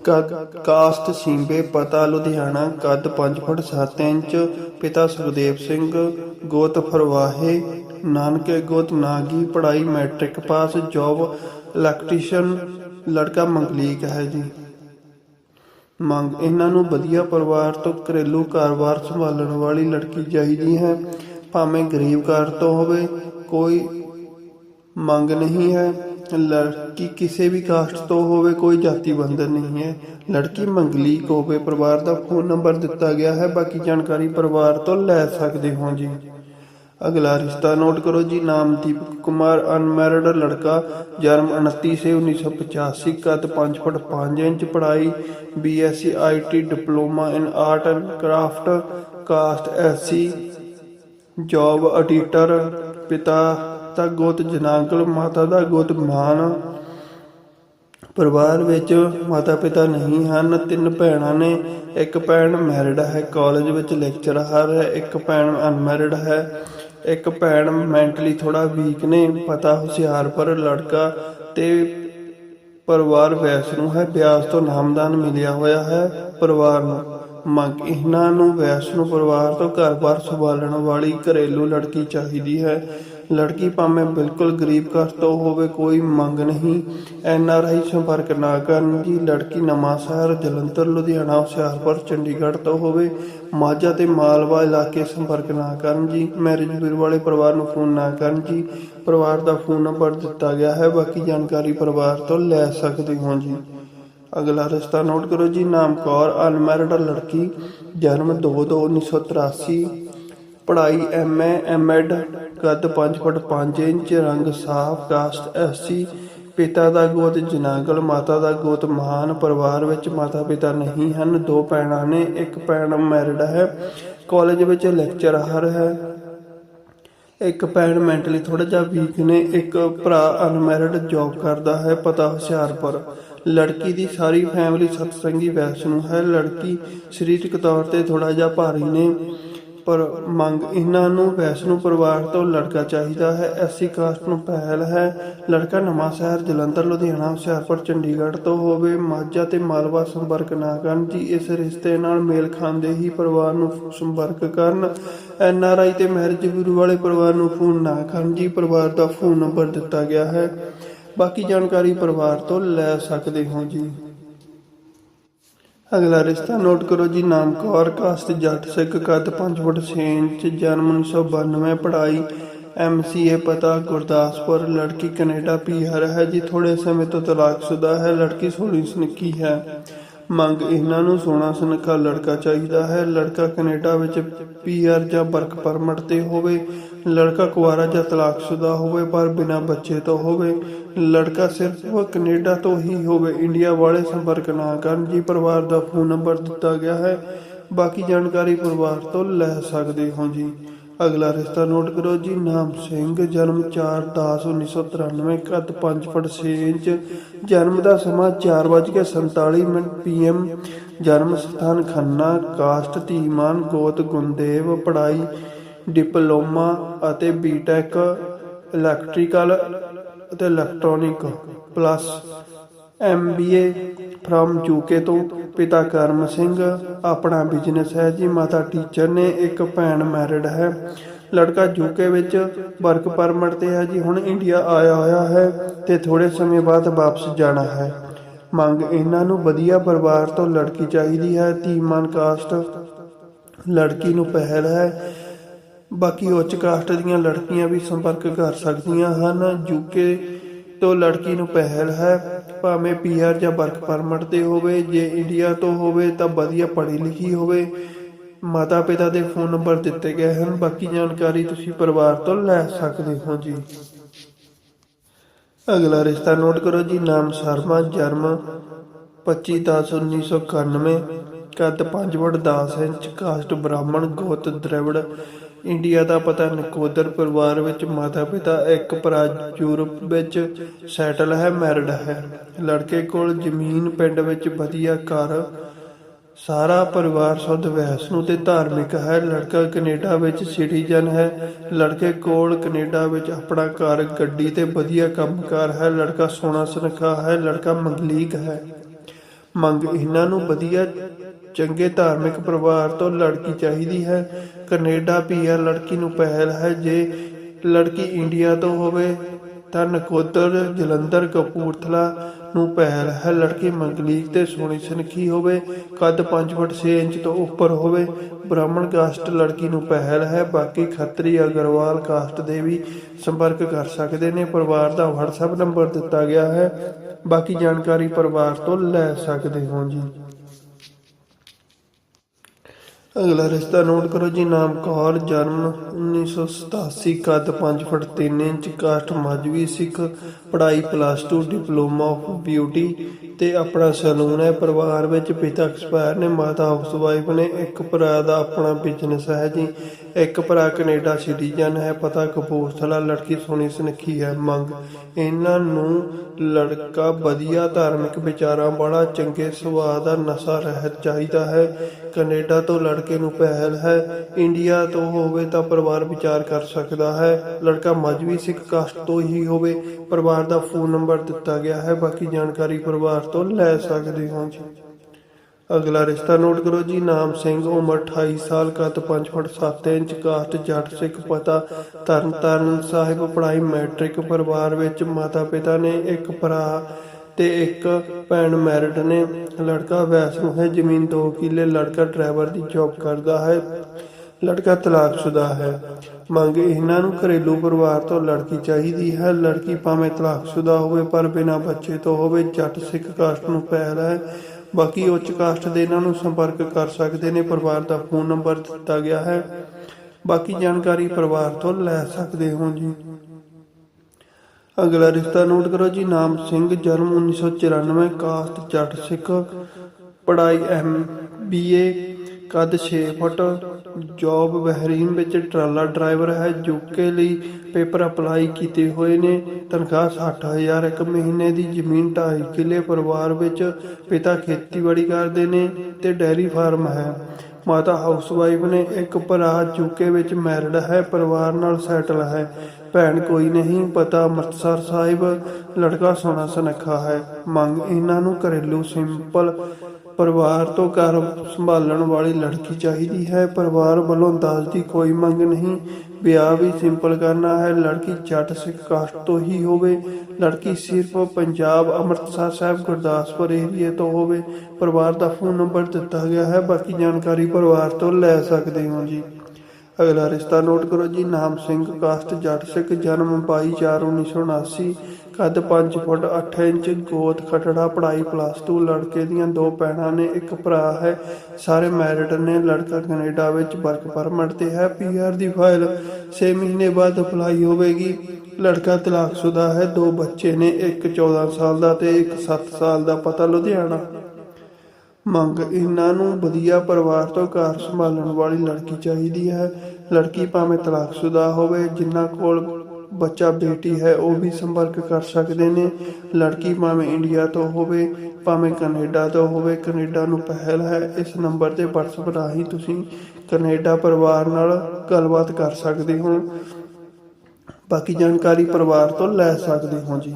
ਕੱਦ ਕਾਸਟ ਸਿੰਬੇ, ਪਤਾ ਲੁਧਿਆਣਾ, ਕੱਦ 5 ਫੁੱਟ 7 ਇੰਚ, ਪਿਤਾ ਸੁਖਦੇਵ ਸਿੰਘ, ਗੋਤ ਫਰਵਾਹੇ, ਨਾਨਕੇ ਗੋਤ ਨਾਗੀ, ਪੜ੍ਹਾਈ ਮੈਟ੍ਰਿਕ ਪਾਸ, ਜੌਬ ਇਲੈਕਟ੍ਰੀਸ਼ੀਅਨ, ਲੜਕਾ ਮੰਗਲੀਕ ਹੈ ਜੀ। ਮੰਗ, ਇਹਨਾਂ ਨੂੰ ਵਧੀਆ ਪਰਿਵਾਰ ਤੋਂ ਘਰੇਲੂ ਕਾਰੋਬਾਰ ਸੰਭਾਲਣ ਵਾਲੀ ਲੜਕੀ ਚਾਹੀਦੀ ਹੈ। ਭਾਵੇਂ ਗਰੀਬ ਘਰ ਤੋਂ ਹੋਵੇ, ਕੋਈ ਮੰਗ ਨਹੀਂ ਹੈ। ਲੜਕੀ ਕਿਸੇ ਵੀ ਕਾਸਟ ਤੋਂ ਹੋਵੇ, ਕੋਈ ਜਾਤੀ ਬੰਧਨ ਨਹੀਂ ਹੈ। ਲੜਕੀ ਮੰਗਲੀ ਹੋਵੇ, ਪਰਿਵਾਰ ਦਾ ਫੋਨ ਨੰਬਰ ਦਿੱਤਾ ਗਿਆ ਹੈ। ਬਾਕੀ ਜਾਣਕਾਰੀ ਪਰਿਵਾਰ ਤੋਂ ਲੈ ਸਕਦੇ ਹੋ ਜੀ। ਅਗਲਾ ਰਿਸ਼ਤਾ ਨੋਟ ਕਰੋ ਜੀ। ਨਾਮ ਦੀਪਕ ਕੁਮਾਰ ਅਨਮੈਰਿਡ ਲੜਕਾ, ਜਨਮ 29 ਸੇ 1985 ਕੱਦ 5 ਫੁੱਟ 5 ਇੰਚ, ਪੜ੍ਹਾਈ BSc IT diploma in art and craft caste SC job editor ਪਿਤਾ ਦਾ ਗੋਤ ਜਨਾਗਲ ਮਾਤਾ ਦਾ ਗੋਤ ਮਾਨ। ਪਰਿਵਾਰ ਵਿੱਚ ਮਾਤਾ ਪਿਤਾ ਨਹੀਂ ਹਨ, ਤਿੰਨ ਭੈਣਾਂ ਨੇ। ਇੱਕ ਭੈਣ ਮੈਰਿਡ ਹੈ ਕਾਲਜ ਵਿੱਚ ਲੈਕਚਰਰ ਹੈ, ਇੱਕ ਭੈਣ ਅਨਮੈਰਿਡ ਹੈ। ਇੱਕ ਭੈਣ ਮੈਂਟਲੀ ਥੋੜਾ ਵੀਕ ਨੇ, ਪਤਾ ਹੁਸ਼ਿਆਰਪੁਰ ਲੜਕਾ ਤੇ ਪਰਿਵਾਰ ਵੈਸ ਨੂੰ ਹੈ, ਬਿਆਸ ਤੋਂ ਨਾਮਦਾਨ ਮਿਲਿਆ ਹੋਇਆ ਹੈ ਪਰਿਵਾਰ ਨੂੰ। ਮੰਗ ਇਹਨਾਂ ਨੂੰ ਵੈਸ ਨੂੰ ਪਰਿਵਾਰ ਤੋਂ ਘਰ-ਬਾਰ ਸੰਭਾਲਣ ਵਾਲੀ ਘਰੇਲੂ ਲੜਕੀ ਚਾਹੀਦੀ ਹੈ। ਲੜਕੀ ਭਾਵੇਂ ਬਿਲਕੁਲ ਗਰੀਬ ਘਰ ਤੋਂ ਹੋਵੇ, ਕੋਈ ਮੰਗ ਨਹੀਂ। ਐਨ ਆਰ ਆਈ ਸੰਪਰਕ ਨਾ ਕਰਨ ਜੀ ਲੜਕੀ ਨਵਾਂਸ਼ਹਿਰ ਜਲੰਧਰ, ਲੁਧਿਆਣਾ, ਹੁਸ਼ਿਆਰਪੁਰ, ਚੰਡੀਗੜ੍ਹ ਤੋਂ ਹੋਵੇ। ਮਾਝਾ ਤੇ ਮਾਲਵਾ ਇਲਾਕੇ ਸੰਪਰਕ ਨਾ ਕਰਨ ਜੀ। ਮੈਰਿਜ ਬਿਊਰੋ ਵਾਲੇ ਪਰਿਵਾਰ ਨੂੰ ਫੋਨ ਨਾ ਕਰਨ ਜੀ। ਪਰਿਵਾਰ ਦਾ ਫੋਨ ਨੰਬਰ ਦਿੱਤਾ ਗਿਆ ਹੈ, ਬਾਕੀ ਜਾਣਕਾਰੀ ਪਰਿਵਾਰ ਤੋਂ ਲੈ ਸਕਦੇ ਹੋ ਜੀ। ਅਗਲਾ ਰਸਤਾ ਨੋਟ ਕਰੋ ਜੀ। ਨਾਮ ਕੌਰ, ਅਨਮੈਰਿਡ ਲੜਕੀ, ਜਨਮ 2/2/1983 ਪੜ੍ਹਾਈ ਐਮਏ, ਐਮਐਡ, ਕੱਦ 5 ਫੁੱਟ 5 ਇੰਚ, ਰੰਗ ਸਾਫ਼ ਕਾਸਟ ਐਸਸੀ। ਪਿਤਾ ਦਾ ਗੋਤ ਜਨਾਗਲ, ਮਾਤਾ ਦਾ ਗੋਤ ਮਹਾਨ ਪਰਿਵਾਰ ਵਿੱਚ ਮਾਤਾ ਪਿਤਾ ਨਹੀਂ ਹਨ, ਦੋ ਭੈਣਾਂ ਨੇ, ਇੱਕ ਭੈਣ ਮੈਰਿਡ ਹੈ। ਕਾਲਜ ਵਿੱਚ ਲੈਕਚਰਰ ਹੈ। ਇੱਕ ਭੈਣ ਮੈਂਟਲੀ ਥੋੜਾ ਜਿਹਾ ਵੀਕ ਨੇ, ਇੱਕ ਭਰਾ ਅਨਮੈਰਿਡ ਜੌਬ ਕਰਦਾ ਹੈ ਪਤਾ ਹੁਸ਼ਿਆਰਪੁਰ। ਲੜਕੀ ਦੀ ਸਾਰੀ ਫੈਮਿਲੀ ਸਤਸੰਗੀ ਵੈਸ਼ਨੂ ਹੈ। ਲੜਕੀ ਸਰੀਰਕ ਤੌਰ ਤੇ ਥੋੜਾ ਜਿਹਾ ਭਾਰੀ ਨੇ। ਪਰ ਮੰਗ ਇਹਨਾਂ ਨੂੰ ਵੈਸ਼ਨੂ ਪਰਿਵਾਰ ਤੋਂ ਲੜਕਾ ਚਾਹੀਦਾ ਹੈ। ਐਸੀ ਕਾਸਟ ਨੂੰ ਪਹਿਲ ਹੈ। ਲੜਕਾ ਨਵਾਂ ਸ਼ਹਿਰ ਜਲੰਧਰ, ਲੁਧਿਆਣਾ, ਹੁਸ਼ਿਆਰਪੁਰ, ਚੰਡੀਗੜ੍ਹ ਤੋਂ ਹੋਵੇ। ਮਾਝਾ ਤੇ ਮਾਲਵਾ ਸੰਪਰਕ ਨਾ ਕਰਨ ਜੀ ਇਸ ਰਿਸ਼ਤੇ ਨਾਲ ਮੇਲ ਖਾਂਦੇ ਹੀ ਪਰਿਵਾਰ ਨੂੰ ਸੰਪਰਕ ਕਰਨ। ਐਨ ਆਰ ਆਈ ਤੇ ਮੈਰਿਜ ਬਿਊਰੋ ਵਾਲੇ ਪਰਿਵਾਰ ਨੂੰ ਫੋਨ ਨਾ ਕਰਨ ਜੀ ਪਰਿਵਾਰ ਦਾ ਫੋਨ ਨੰਬਰ ਦਿੱਤਾ ਗਿਆ ਹੈ। ਬਾਕੀ ਜਾਣਕਾਰੀ ਪਰਿਵਾਰ ਤੋਂ ਲੈ ਸਕਦੇ ਹੋ ਜੀ। ਅਗਲਾ ਰਿਸ਼ਤਾ ਨੋਟ ਕਰੋ ਜੀ, ਨਾਮ ਕੌਰ, ਕਾਸਟ, ਜੱਟ, ਸਿੱਖ, ਕੱਦ 5 ਫੁੱਟ 6 ਇੰਚ, ਜਨਮ 1992 ਪੜ੍ਹਾਈ ਐਮਸੀਏ ਪਤਾ, ਗੁਰਦਾਸਪੁਰ, ਲੜਕੀ ਕੈਨੇਡਾ ਪੀਆਰ ਹੈ ਜੀ ਥੋੜੇ ਸਮੇਂ ਤੋਂ ਤਲਾਕਸ਼ੁਦਾ ਹੈ, ਲੜਕੀ ਸੋਹਣੀ ਸੁਨੱਖੀ ਹੈ। ਮੰਗ ਇਹਨਾਂ ਨੂੰ ਸੋਹਣਾ ਸੁਨੱਖਾ ਲੜਕਾ ਚਾਹੀਦਾ ਹੈ, ਲੜਕਾ ਕੈਨੇਡਾ ਵਿੱਚ ਪੀਆਰ ਜਾਂ ਵਰਕ ਪਰਮਿਟ ਤੇ ਹੋਵੇ ਲੜਕਾ ਕੁਆਰਾ ਜਾਂ ਤਲਾਕਸ਼ੁਦਾ ਹੋਵੇ, ਪਰ ਬਿਨਾਂ ਬੱਚੇ ਤੋਂ ਹੋਵੇ। ਲੜਕਾ ਸਿਰਫ ਕੈਨੇਡਾ ਤੋਂ ਹੀ ਹੋਵੇ, ਇੰਡੀਆ ਵਾਲੇ ਸੰਪਰਕ ਨਾ ਕਰਨ। ਜੀ ਪਰਿਵਾਰ ਦਾ ਫੋਨ ਨੰਬਰ ਦਿੱਤਾ ਗਿਆ ਹੈ। ਬਾਕੀ ਜਾਣਕਾਰੀ ਪਰਿਵਾਰ ਤੋਂ ਲੈ ਸਕਦੇ ਹੋ ਜੀ। ਅਗਲਾ ਰਿਸ਼ਤਾ ਨੋਟ ਕਰੋ ਜੀ। ਨਾਮ ਸਿੰਘ, ਜਨਮ 4/10/1993 ਕੱਦ 5 ਫੁੱਟ 6 ਇੰਚ। ਜਨਮ ਦਾ ਸਮਾਂ 4:47 ਮਿੰਟ ਪੀਐਮ ਜਨਮ ਸਥਾਨ ਖੰਨਾ, ਕਾਸਟ, ਧੀਮਾਨ, ਗੋਤ ਗੁੰਦੇਵ ਪੜਾਈ ਡਿਪਲੋਮਾ ਅਤੇ ਬੀਟੈਕ, ਇਲੈਕਟ੍ਰੀਕਲ ਅਤੇ electronic, plus MBA from UK ਤੋਂ। ਪਿਤਾ ਕਰਮ ਸਿੰਘ, ਆਪਣਾ ਬਿਜ਼ਨਸ ਹੈ ਜੀ। ਮਾਤਾ ਟੀਚਰ ਨੇ ਇੱਕ ਭੈਣ ਮੈਰਿਡ ਹੈ। ਲੜਕਾ ਯੂਕੇ ਵਿੱਚ ਵਰਕ ਪਰਮਿਟ ਤੇ ਹੈ ਜੀ। ਹੁਣ ਇੰਡੀਆ ਆਇਆ ਹੋਇਆ ਹੈ ਤੇ ਥੋੜੇ ਸਮੇਂ ਬਾਅਦ ਵਾਪਸ ਜਾਣਾ ਹੈ। ਮੰਗ ਇਹਨਾਂ ਨੂੰ ਵਧੀਆ ਪਰਿਵਾਰ ਤੋਂ ਲੜਕੀ ਚਾਹੀਦੀ ਹੈ। ਧੀਮਾਨ ਕਾਸਟ ਲੜਕੀ ਨੂੰ ਪਹਿਲ ਹੈ। ਬਾਕੀ ਉੱਚ ਕਾਸਟ ਦੀਆਂ ਲੜਕੀਆਂ ਵੀ ਸੰਪਰਕ ਕਰ ਸਕਦੀਆਂ ਹਨ। ਯੂਕੇ ਤੋਂ ਲੜਕੀ ਨੂੰ ਪਹਿਲ ਹੈ। ਭਾਵੇਂ ਪੀਆਰ ਜਾਂ ਵਰਕ ਪਰਮਿਟ ਤੇ ਹੋਵੇ, ਜੇ ਇੰਡੀਆ ਤੋਂ ਹੋਵੇ ਤਾਂ ਵਧੀਆ ਪੜ੍ਹੀ ਲਿਖੀ ਹੋਵੇ। ਮਾਤਾ ਪਿਤਾ ਦੇ ਫੋਨ ਨੰਬਰ ਦਿੱਤੇ ਗਏ ਹਨ। ਬਾਕੀ ਜਾਣਕਾਰੀ ਤੁਸੀਂ ਪਰਿਵਾਰ ਤੋਂ ਲੈ ਸਕਦੇ ਹੋ ਜੀ। ਅਗਲਾ ਰਿਸ਼ਤਾ ਨੋਟ ਕਰੋ ਜੀ। ਨਾਮ ਸ਼ਰਮਾ, ਜਨਮ 25/10/1991 ਕੱਦ 5 ਫੁੱਟ 10 ਇੰਚ, ਕਾਸਟ ਬ੍ਰਾਹਮਣ, ਗੋਤ, ਦ੍ਰਵਿੜ। ਇੰਡੀਆ ਦਾ ਪਤਾ ਨਕੋਦਰ ਪਰਿਵਾਰ ਵਿੱਚ ਮਾਤਾ ਪਿਤਾ ਇੱਕ ਭਰਾ ਯੂਰਪ ਵਿੱਚ ਸੈਟਲ ਹੈ, ਮੈਰਿਡ ਹੈ। ਲੜਕੇ ਕੋਲ ਜ਼ਮੀਨ ਪਿੰਡ ਵਿੱਚ ਵਧੀਆ ਘਰ, ਸਾਰਾ ਪਰਿਵਾਰ ਸੁੱਧ ਵੈਸ਼ਨੂ ਤੇ ਧਾਰਮਿਕ ਹੈ। ਲੜਕਾ ਕੈਨੇਡਾ ਵਿੱਚ ਸਿਟੀਜ਼ਨ ਹੈ, ਲੜਕੇ ਕੋਲ ਕੈਨੇਡਾ ਵਿੱਚ ਆਪਣਾ ਘਰ, ਗੱਡੀ ਤੇ ਵਧੀਆ ਕੰਮਕਾਰ ਹੈ। ਲੜਕਾ ਸੋਹਣਾ ਸੁਨੱਖਾ ਹੈ, ਲੜਕਾ ਮੰਗਲੀਕ ਹੈ। ਮੰਗ ਇਹਨਾਂ ਨੂੰ ਵਧੀਆ ਚੰਗੇ ਧਾਰਮਿਕ ਪਰਿਵਾਰ ਤੋਂ ਲੜਕੀ ਚਾਹੀਦੀ ਹੈ। ਕੈਨੇਡਾ ਪੀਆਰ ਲੜਕੀ ਨੂੰ ਪਹਿਲ ਹੈ। ਜੇ ਲੜਕੀ ਇੰਡੀਆ ਤੋਂ ਹੋਵੇ, ਤਾਂ ਨਕੋਦਰ ਜਲੰਧਰ ਕਪੂਰਥਲਾ ਨੂੰ ਪਹਿਲ ਹੈ। ਲੜਕੀ ਮੰਗਲੀਕ ਤੇ ਸੋਹਣੀ ਸੁਨੱਖੀ ਹੋਵੇ, ਕੱਦ 5 ਫੁੱਟ 6 ਇੰਚ ਤੋਂ ਉੱਪਰ ਹੋਵੇ, ਬ੍ਰਾਹਮਣ ਕਾਸਟ ਲੜਕੀ ਨੂੰ ਪਹਿਲ ਹੈ। ਬਾਕੀ ਖੱਤਰੀ ਅਗਰਵਾਲ ਕਾਸਟ ਦੇ ਵੀ ਸੰਪਰਕ ਕਰ ਸਕਦੇ ਨੇ। ਪਰਿਵਾਰ ਦਾ WhatsApp ਨੰਬਰ ਦਿੱਤਾ ਗਿਆ ਹੈ। ਬਾਕੀ ਜਾਣਕਾਰੀ ਪਰਿਵਾਰ ਤੋਂ ਲੈ ਸਕਦੇ ਹੋ ਜੀ। ਅਗਲਾ ਰਿਸ਼ਤਾ ਨੋਟ ਕਰੋ ਜੀ ਨਾਮ ਕੌਰ ਜਨਮ 1987 ਕੱਦ 5 ਫੁੱਟ 3 ਇੰਚ, ਕਾਸਟ ਮਾਝਵੀ ਸਿੱਖ, ਪੜ੍ਹਾਈ ਪਲੱਸ 2 ਡਿਪਲੋਮਾ ਆਫ ਬਿਊਟੀ ਤੇ ਆਪਣਾ ਸੈਲੂਨ ਹੈ। ਪਰਿਵਾਰ ਵਿੱਚ ਪਿਤਾ ਐਕਸਪਾਇਰ ਨੇ, ਮਾਤਾ ਹਾਊਸ ਵਾਈਫ ਨੇ, ਇੱਕ ਭਰਾ ਦਾ ਆਪਣਾ ਬਿਜ਼ਨਸ ਹੈ ਜੀ। ਇੱਕ ਭਰਾ ਕੈਨੇਡਾ ਸਿਟੀਜ਼ਨ ਹੈ, ਪਤਾ ਕਪੂਰਥਲਾ ਲੜਕੀ ਸੋਹਣੀ ਸੁਨੱਖੀ ਹੈ, ਮੰਗ। ਇਹਨਾਂ ਨੂੰ ਲੜਕਾ ਵਧੀਆ ਧਾਰਮਿਕ ਵਿਚਾਰਾਂ ਵਾਲਾ, ਚੰਗੇ ਸੁਭਾਅ ਦਾ ਨਸ਼ਾ ਰਹਿਤ ਚਾਹੀਦਾ ਹੈ। ਕੈਨੇਡਾ ਤੋਂ ਲੜਕੇ ਨੂੰ ਪਹਿਲ ਹੈ, ਇੰਡੀਆ ਤੋਂ ਹੋਵੇ ਤਾਂ ਪਰਿਵਾਰ ਵਿਚਾਰ ਕਰ ਸਕਦਾ ਹੈ। ਲੜਕਾ ਮਜਬੀ ਸਿੱਖ ਕਾਸਟ ਤੋਂ ਹੀ ਹੋਵੇ, ਪਰਿਵਾਰ ਦਾ ਫੋਨ ਨੰਬਰ ਦਿੱਤਾ ਗਿਆ ਹੈ, ਬਾਕੀ ਜਾਣਕਾਰੀ ਪਰਿਵਾਰ ਤੋਂ ਲੈ ਸਕਦੇ ਹੋ ਜੀ। ਅਗਲਾ ਰਿਸ਼ਤਾ ਨੋਟ ਕਰੋ ਜੀ, ਨਾਮ ਸਿੰਘ, ਉਮਰ 28 ਸਾਲ, ਕੱਦ 5 ਫੁੱਟ 7 ਇੰਚ ਕਾਸਟ ਜੱਟ, ਸਿੱਖ ਪਤਾ ਤਰਨ ਤਾਰਨ ਸਾਹਿਬ, ਪੜ੍ਹਾਈ ਮੈਟ੍ਰਿਕ, ਪਰਿਵਾਰ ਵਿੱਚ ਮਾਤਾ ਪਿਤਾ ਨੇ ਇੱਕ ਭਰਾ ਤੇ ਇੱਕ ਭੈਣ ਮੈਰਿਡ ਨੇ। ਲੜਕਾ ਵੈਸ਼ਨੂ ਹੈ, ਜ਼ਮੀਨ 2 ਕਿੱਲੇ, ਲੜਕਾ ਡਰਾਈਵਰ ਦੀ ਜੌਬ ਕਰਦਾ ਹੈ, ਲੜਕਾ ਤਲਾਕਸ਼ੁਦਾ ਹੈ। ਮੰਗ ਇਹਨਾਂ ਨੂੰ ਘਰੇਲੂ ਪਰਿਵਾਰ ਤੋਂ ਲੜਕੀ ਚਾਹੀਦੀ ਹੈ। ਲੜਕੀ ਭਾਵੇਂ ਤਲਾਕਸ਼ੁਦਾ ਹੋਵੇ, ਪਰ ਬਿਨਾਂ ਬੱਚੇ ਤੋਂ ਹੋਵੇ, ਜੱਟ ਸਿੱਖ ਕਾਸਟ ਨੂੰ ਪਹਿਲ ਹੈ। ਬਾਕੀ ਉੱਚ ਕਾਸਟ ਦੇ ਇਹਨਾਂ ਨੂੰ ਸੰਪਰਕ ਕਰ ਸਕਦੇ ਨੇ, ਪਰਿਵਾਰ ਦਾ ਫੋਨ ਨੰਬਰ ਦਿੱਤਾ ਗਿਆ ਹੈ। ਬਾਕੀ ਜਾਣਕਾਰੀ ਪਰਿਵਾਰ ਤੋਂ ਲੈ ਸਕਦੇ ਹੋ ਜੀ। ਅਗਲਾ ਰਿਸ਼ਤਾ ਨੋਟ ਕਰੋ ਜੀ, ਨਾਮ ਸਿੰਘ, ਜਨਮ 1994 ਕਾਸਟ, ਜੱਟ ਸਿੱਖ, ਪੜ੍ਹਾਈ ਐਮ ਬੀਏ ਕੱਦ 6 ਫੁੱਟ ਜੌਬ ਬਹਿਰੀਨ ਵਿੱਚ ਟਰਾਲਾ ਡਰਾਈਵਰ ਹੈ, ਯੂਕੇ ਲਈ ਪੇਪਰ ਅਪਲਾਈ ਕੀਤੇ ਹੋਏ ਨੇ। ਤਨਖਾਹ 60000 ਇੱਕ ਮਹੀਨੇ ਦੀ, ਜ਼ਮੀਨ 2.5 ਕਿੱਲੇ ਪਰਿਵਾਰ ਵਿੱਚ ਪਿਤਾ ਖੇਤੀਬਾੜੀ ਕਰਦੇ ਨੇ ਤੇ ਡੈਰੀ ਫਾਰਮ ਹੈ। ਮਾਤਾ ਹਾਊਸਵਾਈਫ ਨੇ ਇੱਕ ਭਰਾ ਯੂਕੇ ਵਿੱਚ ਮੈਰਿਡ ਹੈ, ਪਰਿਵਾਰ ਨਾਲ ਸੈਟਲ ਹੈ। ਭੈਣ ਕੋਈ ਨਹੀਂ, ਪਤਾ ਅੰਮ੍ਰਿਤਸਰ ਸਾਹਿਬ, ਲੜਕਾ ਸੋਹਣਾ ਸੁਨੱਖਾ ਹੈ। ਮੰਗ ਇਹਨਾਂ ਨੂੰ ਘਰੇਲੂ ਸਿੰਪਲ ਪਰਿਵਾਰ ਤੋਂ ਘਰ ਸੰਭਾਲਣ ਵਾਲੀ ਲੜਕੀ ਚਾਹੀਦੀ ਹੈ। ਪਰਿਵਾਰ ਵੱਲੋਂ ਦਾਜ ਦੀ ਕੋਈ ਮੰਗ ਨਹੀਂ। ਵਿਆਹ ਵੀ ਸਿੰਪਲ ਕਰਨਾ ਹੈ। ਲੜਕੀ ਜੱਟ ਸਿੱਖ ਕਾਸਟ ਤੋਂ ਹੀ ਹੋਵੇ। ਲੜਕੀ ਸਿਰਫ ਪੰਜਾਬ ਅੰਮ੍ਰਿਤਸਰ ਸਾਹਿਬ ਗੁਰਦਾਸਪੁਰ ਏਰੀਏ ਤੋਂ ਹੋਵੇ। ਪਰਿਵਾਰ ਦਾ ਫੋਨ ਨੰਬਰ ਦਿੱਤਾ ਗਿਆ ਹੈ। ਬਾਕੀ ਜਾਣਕਾਰੀ ਪਰਿਵਾਰ ਤੋਂ ਲੈ ਸਕਦੇ ਹੋ ਜੀ। ਅਗਲਾ ਰਿਸ਼ਤਾ ਨੋਟ ਕਰੋ ਜੀ। ਨਾਮ ਸਿੰਘ ਕਾਸਟ ਜੱਟ ਸਿੱਖ, ਜਨਮ 22/4/1979 ਕੱਦ 5 ਫੁੱਟ 8 ਇੰਚ ਗੋਤ ਖਟੜਾ ਪੜ੍ਹਾਈ ਪਲੱਸ 2 ਲੜਕੇ ਦੀਆਂ ਦੋ ਭੈਣਾਂ ਨੇ ਇੱਕ ਭਰਾ ਹੈ। ਸਾਰੇ ਮੈਰਿਡ ਨੇ, ਲੜਕਾ ਕੈਨੇਡਾ ਵਿੱਚ ਵਰਕ ਪਰਮਿਟ ਤੇ ਹੈ। ਪੀਆਰ ਦੀ ਫਾਈਲ 6 ਮਹੀਨੇ ਬਾਅਦ ਅਪਲਾਈ ਹੋਵੇਗੀ। ਲੜਕਾ ਤਲਾਕਸ਼ੁਦਾ ਹੈ। ਦੋ ਬੱਚੇ ਨੇ, ਇੱਕ 14 ਸਾਲ ਦਾ ਤੇ ਇੱਕ 7 ਸਾਲ ਦਾ ਪਤਾ ਲੁਧਿਆਣਾ। ਮੰਗ, ਇਹਨਾਂ ਨੂੰ ਵਧੀਆ ਪਰਿਵਾਰ ਤੋਂ ਘਰ ਸੰਭਾਲਣ ਵਾਲੀ ਲੜਕੀ ਚਾਹੀਦੀ ਹੈ। ਲੜਕੀ ਭਾਵੇਂ ਤਲਾਕਸ਼ੁਦਾ ਹੋਵੇ, ਜਿਨ੍ਹਾਂ ਕੋਲ ਬੱਚਾ, ਬੇਟੀ ਹੈ, ਉਹ ਵੀ ਸੰਪਰਕ ਕਰ ਸਕਦੇ ਨੇ। ਲੜਕੀ ਭਾਵੇਂ ਇੰਡੀਆ ਤੋਂ ਹੋਵੇ, ਭਾਵੇਂ ਕੈਨੇਡਾ ਤੋਂ ਹੋਵੇ, ਕੈਨੇਡਾ ਨੂੰ ਪਹਿਲ ਹੈ। ਇਸ ਨੰਬਰ ਤੇ WhatsApp ਰਾਹੀਂ ਤੁਸੀਂ ਕੈਨੇਡਾ ਪਰਿਵਾਰ ਨਾਲ ਗੱਲਬਾਤ ਕਰ ਸਕਦੇ ਹੋ। ਬਾਕੀ ਜਾਣਕਾਰੀ ਪਰਿਵਾਰ ਤੋਂ ਲੈ ਸਕਦੇ ਹੋ ਜੀ।